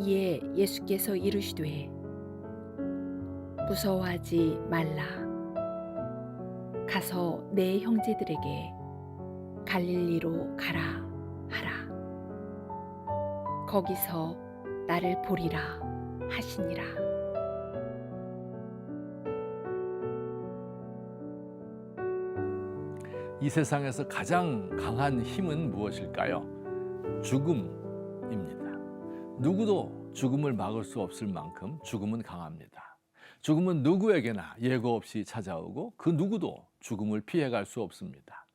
이에 예수께서 이르시되 무서워하지 말라 가서 내 형제들에게 갈릴리로 가라 하라 거기서 나를 보리라 하시니라 이 세상에서 가장 강한 힘은 무엇일까요? 죽음입니다. 누구도 죽음을 막을 수 없을 만큼 죽음은 강합니다. 죽음은 누구에게나 예고 없이 찾아오고 그 누구도 죽음을 피해갈 수 없습니다.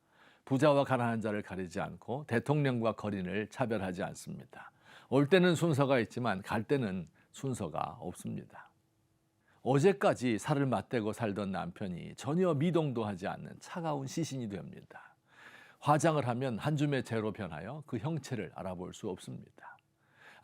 부자와 가난한 자를 가리지 않고 대통령과 거린을 차별하지 않습니다. 올 때는 순서가 있지만 갈 때는 순서가 없습니다. 어제까지 살을 맞대고 살던 남편이 전혀 미동도 하지 않는 차가운 시신이 됩니다. 화장을 하면 한 줌의 재로 변하여 그 형체를 알아볼 수 없습니다.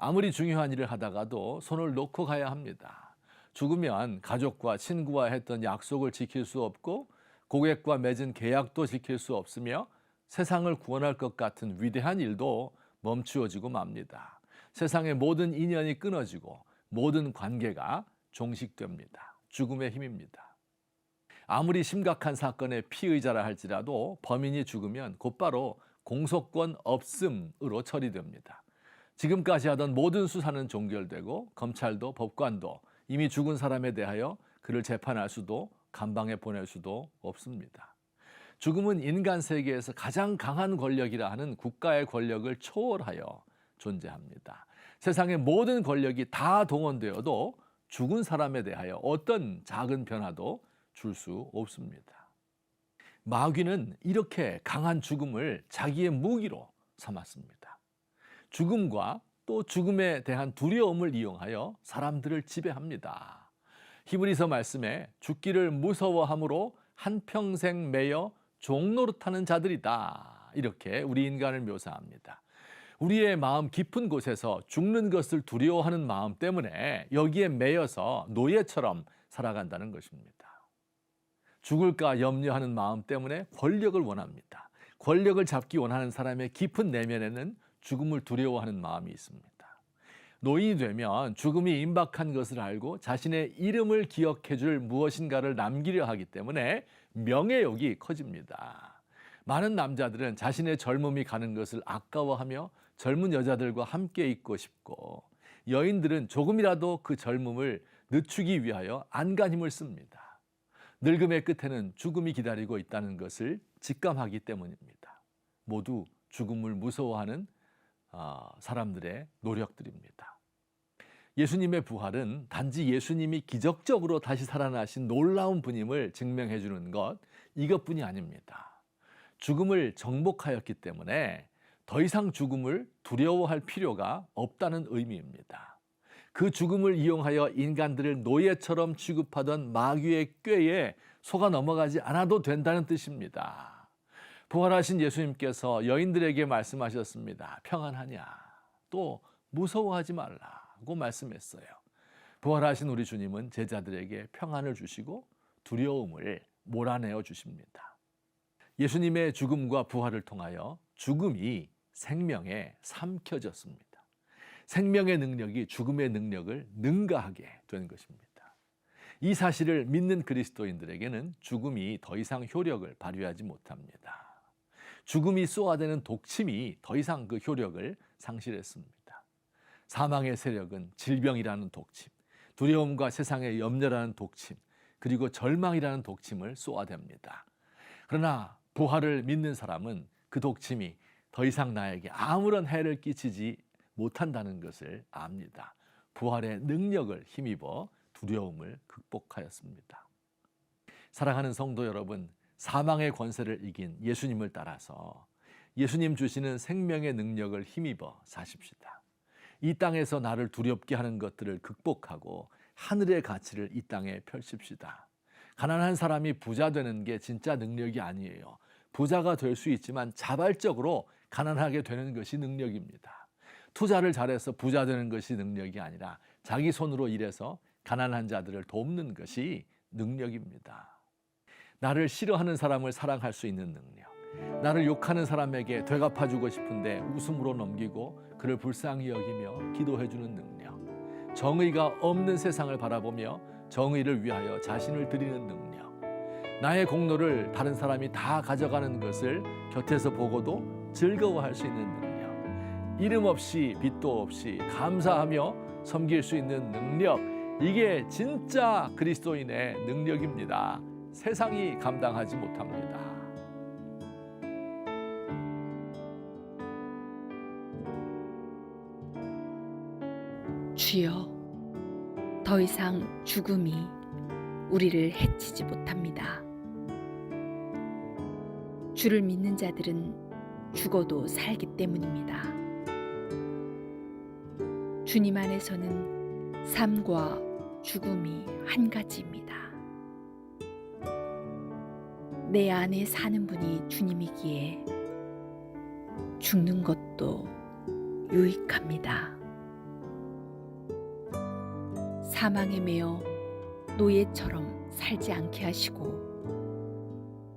아무리 중요한 일을 하다가도 손을 놓고 가야 합니다. 죽으면 가족과 친구와 했던 약속을 지킬 수 없고 고객과 맺은 계약도 지킬 수 없으며 세상을 구원할 것 같은 위대한 일도 멈추어지고 맙니다. 세상의 모든 인연이 끊어지고 모든 관계가 종식됩니다. 죽음의 힘입니다. 아무리 심각한 사건의 피의자라 할지라도 범인이 죽으면 곧바로 공소권 없음으로 처리됩니다. 지금까지 하던 모든 수사는 종결되고 검찰도 법관도 이미 죽은 사람에 대하여 그를 재판할 수도 감방에 보낼 수도 없습니다. 죽음은 인간 세계에서 가장 강한 권력이라 하는 국가의 권력을 초월하여 존재합니다. 세상의 모든 권력이 다 동원되어도 죽은 사람에 대하여 어떤 작은 변화도 줄 수 없습니다. 마귀는 이렇게 강한 죽음을 자기의 무기로 삼았습니다. 죽음과 또 죽음에 대한 두려움을 이용하여 사람들을 지배합니다. 히브리서 말씀에 죽기를 무서워함으로 한평생 매여 종노릇하는 자들이다. 이렇게 우리 인간을 묘사합니다. 우리의 마음 깊은 곳에서 죽는 것을 두려워하는 마음 때문에 여기에 매여서 노예처럼 살아간다는 것입니다. 죽을까 염려하는 마음 때문에 권력을 원합니다. 권력을 잡기 원하는 사람의 깊은 내면에는 죽음을 두려워하는 마음이 있습니다. 노인이 되면 죽음이 임박한 것을 알고 자신의 이름을 기억해 줄 무엇인가를 남기려 하기 때문에 명예욕이 커집니다. 많은 남자들은 자신의 젊음이 가는 것을 아까워하며 젊은 여자들과 함께 있고 싶고 여인들은 조금이라도 그 젊음을 늦추기 위하여 안간힘을 씁니다. 늙음의 끝에는 죽음이 기다리고 있다는 것을 직감하기 때문입니다. 모두 죽음을 무서워하는 아, 사람들의 노력들입니다. 예수님의 부활은 단지 예수님이 기적적으로 다시 살아나신 놀라운 분임을 증명해 주는 것 이것뿐이 아닙니다. 죽음을 정복하였기 때문에 더 이상 죽음을 두려워할 필요가 없다는 의미입니다. 그 죽음을 이용하여 인간들을 노예처럼 취급하던 마귀의 꾀에 속아 넘어가지 않아도 된다는 뜻입니다. 부활하신 예수님께서 여인들에게 말씀하셨습니다. 평안하냐? 또 무서워하지 말라고 말씀했어요. 부활하신 우리 주님은 제자들에게 평안을 주시고 두려움을 몰아내어 주십니다. 예수님의 죽음과 부활을 통하여 죽음이 생명에 삼켜졌습니다. 생명의 능력이 죽음의 능력을 능가하게 된 것입니다. 이 사실을 믿는 그리스도인들에게는 죽음이 더 이상 효력을 발휘하지 못합니다. 죽음이 쏘아대는 독침이 더 이상 그 효력을 상실했습니다. 사망의 세력은 질병이라는 독침, 두려움과 세상의 염려라는 독침, 그리고 절망이라는 독침을 쏘아댑니다. 그러나 부활을 믿는 사람은 그 독침이 더 이상 나에게 아무런 해를 끼치지 못한다는 것을 압니다. 부활의 능력을 힘입어 두려움을 극복하였습니다. 사랑하는 성도 여러분, 사망의 권세를 이긴 예수님을 따라서 예수님 주시는 생명의 능력을 힘입어 사십시다. 이 땅에서 나를 두렵게 하는 것들을 극복하고 하늘의 가치를 이 땅에 펼칩시다. 가난한 사람이 부자 되는 게 진짜 능력이 아니에요. 부자가 될 수 있지만 자발적으로 가난하게 되는 것이 능력입니다. 투자를 잘해서 부자 되는 것이 능력이 아니라 자기 손으로 일해서 가난한 자들을 돕는 것이 능력입니다. 나를 싫어하는 사람을 사랑할 수 있는 능력. 나를 욕하는 사람에게 되갚아주고 싶은데 웃음으로 넘기고 그를 불쌍히 여기며 기도해주는 능력. 정의가 없는 세상을 바라보며 정의를 위하여 자신을 드리는 능력. 나의 공로를 다른 사람이 다 가져가는 것을 곁에서 보고도 즐거워할 수 있는 능력. 이름 없이 빛도 없이 감사하며 섬길 수 있는 능력. 이게 진짜 그리스도인의 능력입니다. 세상이 감당하지 못합니다. 주여, 더 이상 죽음이 우리를 해치지 못합니다. 주를 믿는 자들은 죽어도 살기 때문입니다. 주님 안에서는 삶과 죽음이 한 가지입니다. 내 안에 사는 분이 주님이기에 죽는 것도 유익합니다. 사망에 매여 노예처럼 살지 않게 하시고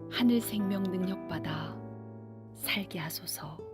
하늘 생명 능력 받아 살게 하소서.